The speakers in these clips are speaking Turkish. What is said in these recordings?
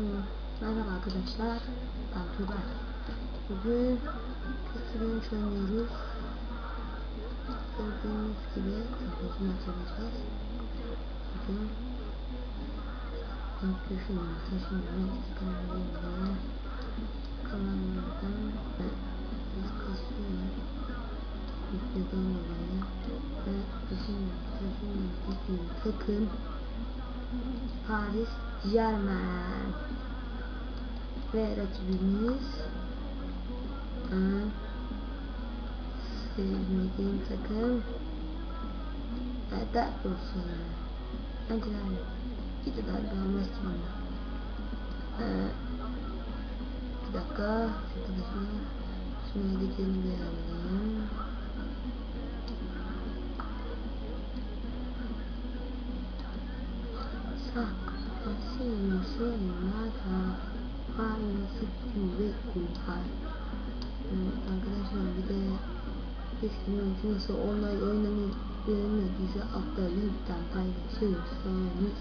Merhaba arkadaşlar. Ben Tuğber. Bugün Pistol'ün oynuyoruz. Gördüğünüz gibi uzun maç yapacağız. Bugün ilk düşünüyoruz. Şimdi Next'i kanalımızda kanalımızdan biz kasıyor. Videodan dolayı ve bizim bizim takım Paris Germain ve rakibimiz en sevmediğim takım Eder olsun Önceler gidi daha görmezdim onu ee, bir dakika arkadaşlar şimdi yediklerini bir alayım Sacrificio nada aynı sıkkın ve kulhar Arkadaşlar bir de eski yönetmesi online oynamayı beğenmediyse altta linkten paylaşırsanız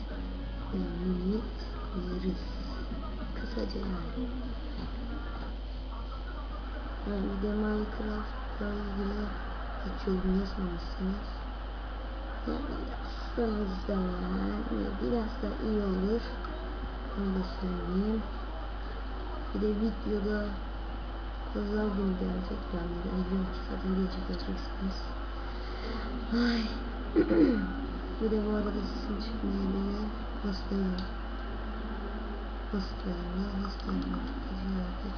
beğeniriz Kısaca yani. Yani bir de Minecraft'la ilgili hiç yorum yazmamışsınız yani yani biraz da iyi olur onu da söyleyeyim bir de videoda pazar günü gelecek yani biliyorum ki zaten gelecek göreceksiniz ay bir de bu arada sesim çıkmayabilir hastayım hastayım ya hastayım artık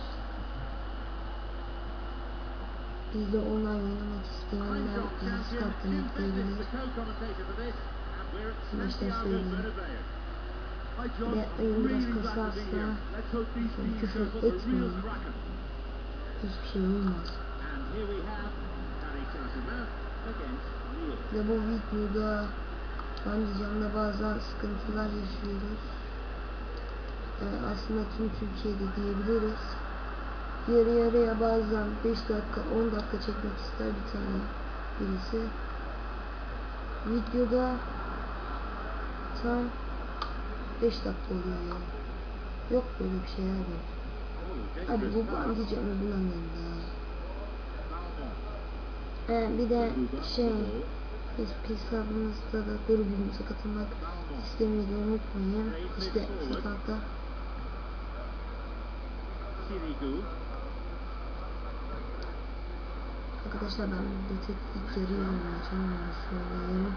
biz de online oynamak isteyenler Discord'dan ekleyebilir. Söyleyeyim. Ve oyun biraz kasarsa küfür etmeyin. Hiçbir şey olmaz. Ve bu videoda anlayacağımda bazen sıkıntılar yaşıyoruz. Yani aslında tüm Türkiye'de diyebiliriz yarı yarıya bazen 5 dakika 10 dakika çekmek ister bir tane birisi videoda tam 5 dakika oluyor ya. Yok böyle bir şey abi. Abi bu diyeceğim bulamıyorum da ee, bir de şey Facebook hesabımızda da grubumuza katılmak istemeyi de unutmayın. İşte sokakta Arkadaşlar ben burada tek ilk onu söyleyeyim.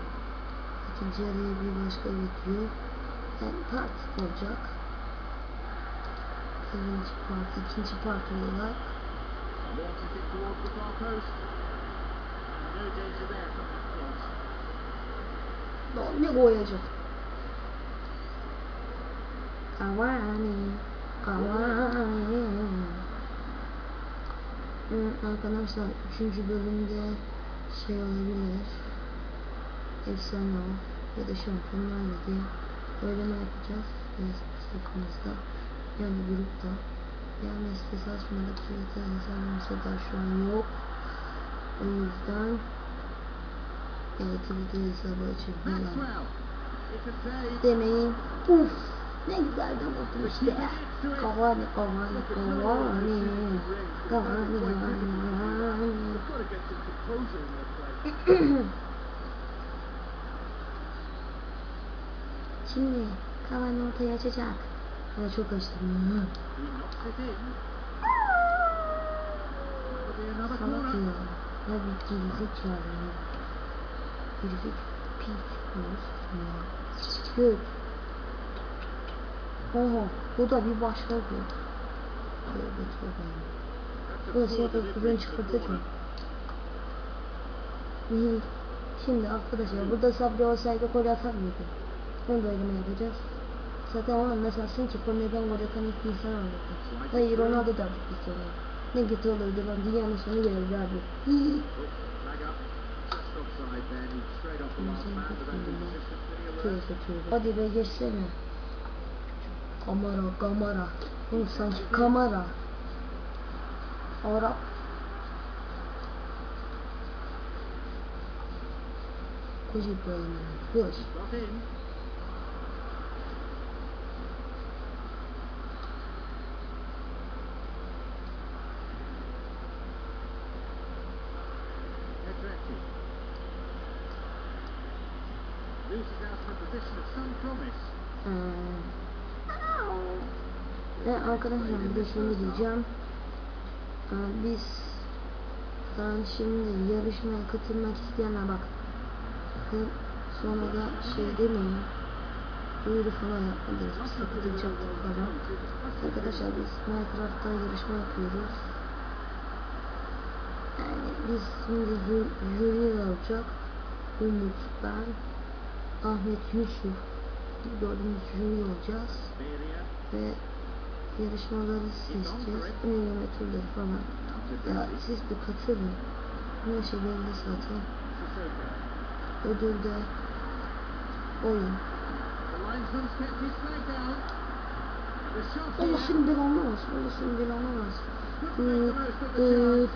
İkinci yarıyı bir başka video yani part olacak. Birinci part, ikinci part olarak Lan ne boyayacak? Kavani, kavani. Arkadaşlar 3. bölümde şey olabilir efsane o ya da şampiyonlar ligi oylama yapacağız? Takımımızda yani grupta yani sitesi açmadık çünkü hesabımızda da şu an yok. O yüzden evet Twitter hesabı açıp demeyin. Uf ne güzel de buldum işte. Cavani Cavani Cavani Cavani Cavani Şimdi Cavani ortaya açacak. Hadi çok açtım Salak ya Ya bir gerizekalı ya. Gerizekalı Pis Göt Oha bu da bir başka. Tövbe tövbe. Bu da şey kapıdan çıkartacak mı? Şimdi arkadaşlar burada Sabri olsaydı gol atar mıydı? Da elime yapacağız. Zaten onun mesela ki gol atan ilk insan olurdu. Hayır Ronaldo da bir sonra. Ne kötü olurdu lan dünyanın sonu gelirdi abi. Hadi be geçsene. Kamera, kamera. Oğlum sanki kamera. Arap. Koca böyle. Koş. Ee, ve arkadaşlar bir de şunu diyeceğim. Ee, biz ben şimdi yarışmaya katılmak isteyenler bak. Bakın sonra da şey demeyin. Duyuru falan yapmadınız. Biz katılacaktık falan. Arkadaşlar biz Minecraft'ta yarışma yapıyoruz. Yani biz şimdi jü- jüri olacak. Umut, ben, Ahmet Yusuf. Dördümüz jüri olacağız. Ve yarışmaları seçeceğiz. Önleme turları falan. Ya siz bir katılın. Her şey belli zaten. Sissoko. Ödül de oyun. Allah senin belanı olsun. Allah senin belanı olsun. Üf. chance.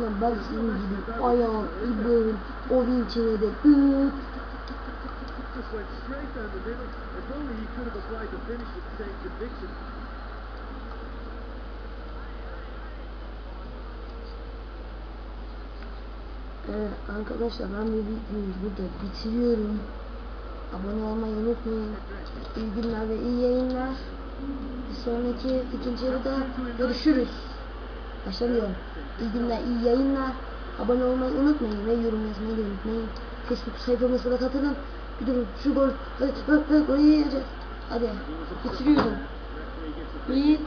Lan ben senin gibi ayağım, İbrahim, o vinçine de üf. Just went straight down the middle. If only he could have applied the finish with the same conviction. Ee, arkadaşlar ben bu videoyu burada bitiriyorum. Abone olmayı unutmayın. İyi günler ve iyi yayınlar. Bir sonraki ikinci yarıda görüşürüz. Başlamıyorum. İyi günler, iyi yayınlar. Abone olmayı unutmayın ve yorum yazmayı da unutmayın. Facebook sayfamıza da katılın. Durun şu gol, yiyeceğiz. Hadi bitiriyorum. Yiğit.